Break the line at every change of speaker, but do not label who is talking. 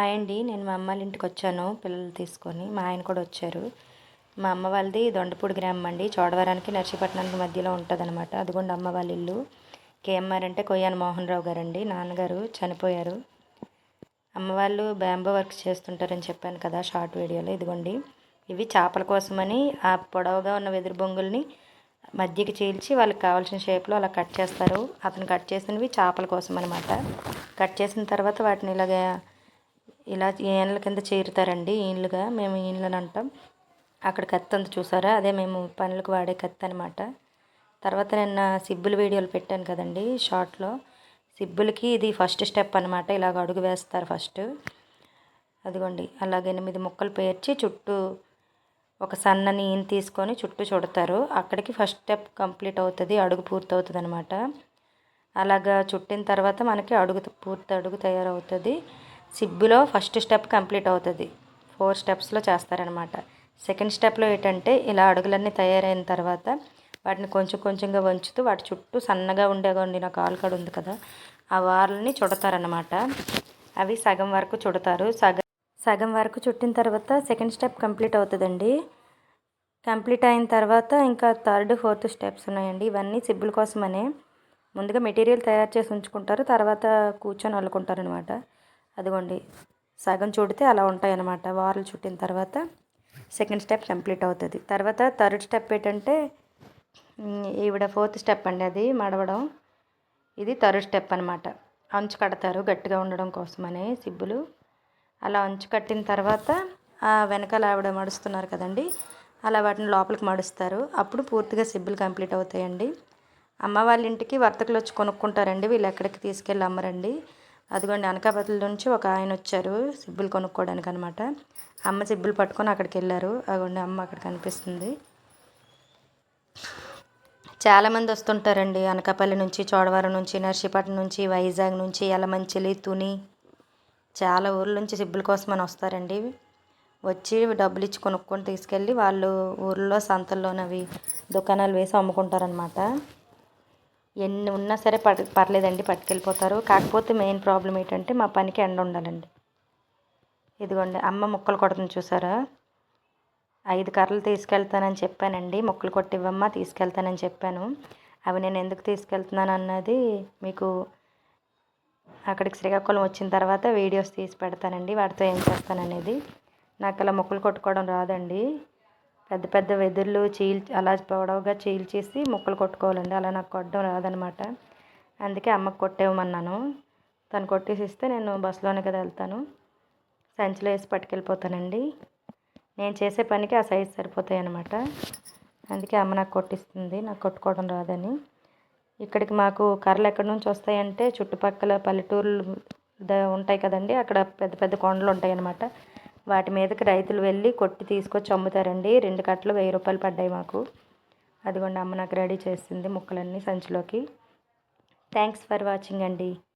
Hi అండి. నేను మా అమ్మ వాళ్ళ ఇంటికి వచ్చాను పిల్లలు తీసుకొని. మా ఆయన కూడా వచ్చారు. మా అమ్మ వాళ్ళది దొండపూడి గ్రామం అండి. చోడవరానికి నర్సీపట్నానికి మధ్యలో ఉంటుంది అనమాట అదిగోండి అమ్మ వాళ్ళ ఇల్లు. కేఎంఆర్ అంటే కొయ్యాన మోహన్ రావు గారండి. నాన్నగారు చనిపోయారు. అమ్మ వాళ్ళు బ్యాంబో వర్క్ చేస్తుంటారని చెప్పాను కదా షార్ట్ వీడియోలో. ఇదిగోండి. ఇవి చేపల కోసమని ఆ పొడవుగా ఉన్న వెదురు బొంగుల్ని మధ్యకి చీల్చి వాళ్ళకి కావాల్సిన షేప్లో అలా కట్ చేస్తారు. అతను కట్ చేసినవి చేపల కోసం అనమాట కట్ చేసిన తర్వాత వాటిని ఇలాగ ఇలా ఈన్ల కింద చేరుతారండి ఈన్లుగా. మేము ఈన్లని అంటాం. అక్కడ కత్తి అంత చూసారా? అదే మేము పనులకు వాడే కత్తి అనమాట తర్వాత నిన్న సిబ్బుల వీడియోలు పెట్టాను కదండి షార్ట్లో సిబ్బులకి ఇది ఫస్ట్ స్టెప్ అనమాట ఇలాగ అడుగు వేస్తారు ఫస్ట్. అదిగోండి. అలాగే ఎనిమిది ముక్కలు పేర్చి చుట్టూ ఒక సన్నని ఈన్ తీసుకొని చుట్టూ చుడతారు. అక్కడికి ఫస్ట్ స్టెప్ కంప్లీట్ అవుతుంది అడుగు పూర్తి అవుతుంది అనమాట అలాగా చుట్టిన తర్వాత మనకి అడుగు పూర్తి అడుగు తయారవుతుంది. సిబ్బులో ఫస్ట్ స్టెప్ కంప్లీట్ అవుతుంది. ఫోర్ స్టెప్స్లో చేస్తారనమాట. సెకండ్ స్టెప్లో ఏంటంటే ఇలా అడుగులన్నీ తయారైన తర్వాత వాటిని కొంచెం కొంచెంగా వంచుతూ వాటి చుట్టూ సన్నగా ఉండే వండిన కాలుకడు ఉంది కదా ఆ వార్లని చుడతారనమాట. అవి సగం వరకు చుడతారు. సగం సగం వరకు చుట్టిన తర్వాత సెకండ్ స్టెప్ కంప్లీట్ అవుతుందండి. కంప్లీట్ అయిన తర్వాత ఇంకా థర్డ్ ఫోర్త్ స్టెప్స్ ఉన్నాయండి. ఇవన్నీ సిబ్బుల కోసమనే. ముందుగా మెటీరియల్ తయారు చేసి ఉంచుకుంటారు. తర్వాత కూర్చొని అల్లుకుంటారు అనమాట అదిగోండి సగం చుడితే అలా ఉంటాయన్నమాట. వారలు చుట్టిన తర్వాత సెకండ్ స్టెప్ కంప్లీట్ అవుతుంది. తర్వాత థర్డ్ స్టెప్ ఏంటంటే ఈవిడ ఫోర్త్ స్టెప్ అండి అది మడవడం. ఇది థర్డ్ స్టెప్ అనమాట అంచు కడతారు గట్టిగా ఉండడం కోసమని సిబ్బులు. అలా అంచు కట్టిన తర్వాత వెనకాల ఆవిడ మడుస్తున్నారు కదండి అలా వాటిని లోపలికి మడుస్తారు. అప్పుడు పూర్తిగా సిబ్బులు కంప్లీట్ అవుతాయండి. అమ్మ వాళ్ళ ఇంటికి వర్తకులు వచ్చి కొనుక్కుంటారండి వీళ్ళు ఎక్కడికి తీసుకెళ్ళి అమ్మరండి. అదిగోండి అనకాపల్లి నుంచి ఒక ఆయన వచ్చారు సిబ్బులు కొనుక్కోవడానికి అనమాట అమ్మ సిబ్బులు పట్టుకొని అక్కడికి వెళ్ళారు. అదిగోండి అమ్మ అక్కడ కనిపిస్తుంది. చాలామంది వస్తుంటారండి అనకాపల్లి నుంచి చోడవరం నుంచి నర్సీపట్నం నుంచి వైజాగ్ నుంచి యలమంచిలి తుని. చాలా ఊర్ల నుంచి సిబ్బుల కోసం అని వస్తారండి. వచ్చి డబ్బులు ఇచ్చి కొనుక్కొని తీసుకెళ్ళి వాళ్ళు ఊర్లో సంతల్లోనవి దుకాణాలు వేసి అమ్ముకుంటారనమాట. ఎన్ని ఉన్నా సరే పర్ పర్లేదండి పట్టుకెళ్ళిపోతారు. కాకపోతే మెయిన్ ప్రాబ్లం ఏంటంటే మా పనికి ఎండ ఉండాలండి. ఇదిగోండి అమ్మ ముక్కలు కొడుతుంది చూసారా? ఐదు కర్రలు తీసుకెళ్తానని చెప్పానండి. ముక్కలు కొట్టివ్వమ్మా తీసుకెళ్తానని చెప్పాను. అవి నేను ఎందుకు తీసుకెళ్తున్నాను అన్నది మీకు అక్కడికి శ్రీకాకుళం వచ్చిన తర్వాత వీడియోస్ తీసి పెడతానండి. వాటితో ఏం చేస్తాననేది. నాకు అలా మొక్కలు కొట్టుకోవడం రాదండి. పెద్ద పెద్ద వెదుర్లు చీల్ అలా పొడవుగా చీల్చేసి ముక్కలు కొట్టుకోవాలండి. అలా నాకు కొట్టడం రాదనమాట. అందుకే అమ్మకు కొట్టేవమన్నాను తను కొట్టేసి ఇస్తే నేను బస్సులోనే కదా వెళ్తాను. సంచిలో వేసి పట్టుకెళ్ళిపోతానండి. నేను చేసే పనికి ఆ సైజ్ సరిపోతాయి అనమాట అందుకే అమ్మ నాకు కొట్టిస్తుంది. నాకు కొట్టుకోవడం రాదని. ఇక్కడికి మాకు కర్రలు ఎక్కడి నుంచి వస్తాయంటే చుట్టుపక్కల పల్లెటూర్లు ఉంటాయి కదండి. అక్కడ పెద్ద పెద్ద కొండలు ఉంటాయి అన్నమాట వాటి మీదకి రైతులు వెళ్ళి కొట్టి తీసుకొచ్చి అమ్ముతారండి. రెండు కట్టలు వెయ్యి రూపాయలు పడ్డాయి మాకు. అదిగోండి అమ్మ నాకు రెడీ చేసింది ముక్కలన్నీ సంచిలోకి. థ్యాంక్స్ ఫర్ వాచింగ్ అండి.